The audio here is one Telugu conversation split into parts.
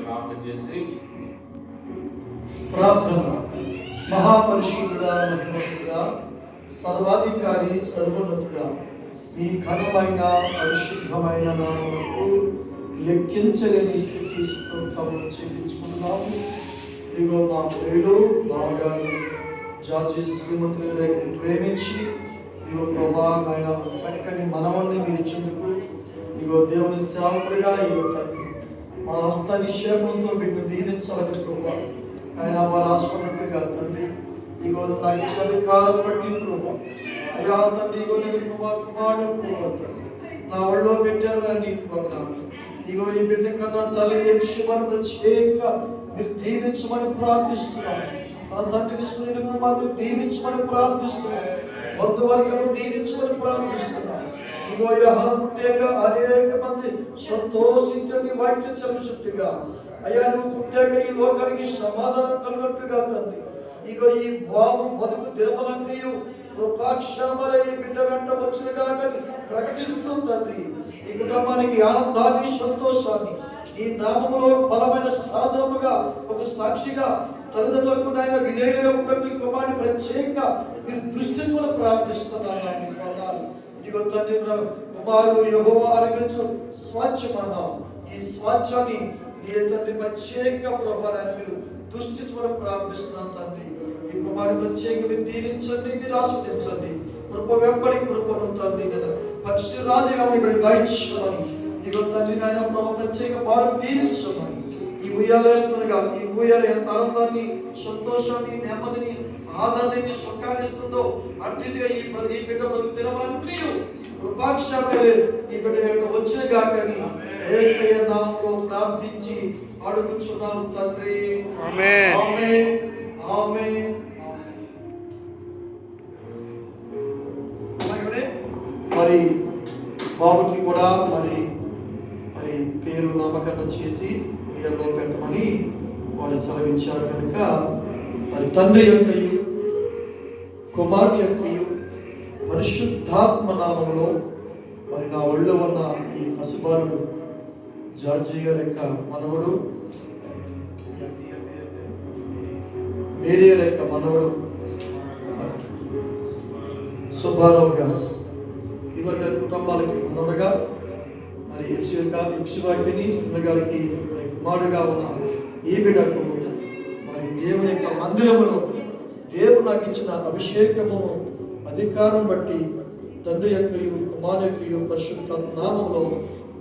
ప్రార్థన చేసి ప్రార్థన. మహాపరిశుద్ధుడా మహిమతుడా సర్వాధికారి సర్వోన్నతుడా ఈ ఘనమైన పరిశుద్ధమైన నామకు లెక్కించలేని స్థితి స్తోత్రములు చెల్లించుకున్నాము ఇదిగో మా ప్రియులు బాగారు జార్జి శ్రీమంతులు ప్రేమించి ఇదిగో ప్రభా ఆయన చక్కని మనవల్ని మీరు ఇచ్చేందుకు ఇదిగో దేవుని సేవకుడిగా ఇదిగో చక్కని మా హస్త నిక్షేపంతో మీకు దీవించాలని ప్రభా. ఆయన వారు ఆశపడినట్టుగా తండ్రి ఇగో నాకు ఇచ్చిన అధికారం బట్టి ప్రభా. అయ్యా తండ్రి ఇగో నేను ప్రభా కుమారుడు ప్రభా తండ్రి. నా ఒళ్ళో పెట్టారు అని నీకు వందనాలు. ఇగో ఈ బిడ్డ కన్నా తల్లి విషయమని ప్రత్యేకంగా మీరు దీవించమని ప్రార్థిస్తున్నాం. మన తండ్రిని సూర్యుని కుమారుడు దీవించమని ప్రార్థిస్తున్నాం. బంధువర్గము దీవించమని ప్రార్థిస్తున్నాం. ఇగో పుట్టాక అనేక మంది సంతోషించండి వాక్యం చదువుచుట్టుగా అయ్యా నువ్వు పుట్టాక ఈ లోకానికి సమాధానం కలిగినట్టుగా తండ్రి. ఇగో ఈ బాబు బతుకు దినమలన్నీ కృపాక్షమల ఈ బిడ్డ వెంట వచ్చిన కానీ ప్రకటిస్తూ తండ్రి. ఈ కుటుంబానికి ఆనందాన్ని సంతోషాన్ని ఈ నామంలో బలమైన సాధనముగా ఒక సాక్షిగా తల్లిదండ్రులకు నాయన విధేయులుగా ఉండకు ఈ కుమారుని ప్రత్యేకంగా మీరు దృష్టించమని ప్రార్థిస్తున్నాను ఇదిగో తండ్రి కుమారుడు యెహోవా అనుగ్రహించు స్వాచ్ఛం అన్నాం ఈ స్వాచ్ఛాన్ని నీ తండ్రి ప్రత్యేకంగా ప్రభావాన్ని మీరు దృష్టి చూడ ప్రార్థిస్తున్నాను తండ్రి. ఈ కుమారుని ప్రత్యేకంగా మీరు దీవించండి మీరు ఆస్వాదించండి. కృప వెంబడి కృపను తండ్రి కదా పక్షి రాజుగా మీరు దయచేయమని. ఇదిగో తండ్రి నాయన ప్రభు ప్రత్యేక భారం దీవించమని. ఈ ఉయ్యాలు వేస్తుండగా ఈ ఉయ్యాలు ఎంత ఆనందాన్ని సంతోషాన్ని నెమ్మదిని ఆనందాన్ని సుఖాన్ని ఇస్తుందో అట్టిదిగా ఈ ప్ర- ఈ బిడ్డ బ్రతుకు తినవాలని కృపాక్షాపలే ఈ బిడ్డ యొక్క వచ్చిన గాకని యేసయ్య నామంలో ప్రార్థించి అడుగుచున్నాను తండ్రి ఆమేన్. ఆమేన్. ఆమేన్. అలాగనే మరి బాబుకి కూడా మరి మరి పేరు నామకరణం చేసి ఉయ్యల్లో పెట్టమని వారు సెలవిచ్చారు కనుక వారి తండ్రి యొక్కయు కుమారుడు యొక్కయు పరిశుద్ధాత్మ నామంలో మరి నా ఒళ్ళో ఉన్న ఈ పసిబాలుడు జార్జి గారి యొక్క మనవడు మేరీ గారి యొక్క మనవడు సుబ్బారావు గారు. ఇవరి కుటుంబాలకి మనవడుగా మరి ఇప్సివాకిని సింహ గారికి మరి కుమారుడుగా ఉన్న ఈ బిడ్డకు మరి దేవుని యొక్క మందిరములో దేవుడు నాకు ఇచ్చిన అభిషేకము అధికారం బట్టి తండ్రి యొక్క కుమారు యొక్క పరిశుద్ధ నామంలో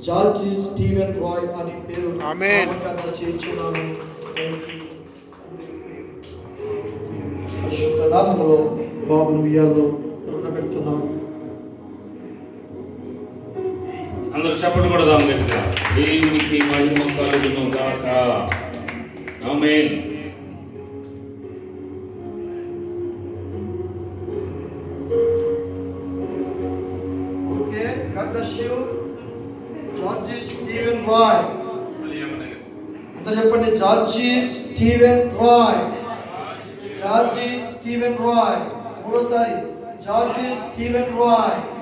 జార్జి స్టీవెన్ రాయ్ అని పేరు చేయించున్నాను. పరిశుద్ధ నామంలో బాబును వియాల్లో అందరూ చప్పట్లు కొడదాం గట్టిగా. దేవునికి మహిమ కలుగును గాక. Amen. Okay God bless you. Georgie Stephen అంత చెప్పండి Georgie Stephen Roy. Georgie Stephen Roy. మూడోసారి జార్జి స్టీవెన్ రాయ్.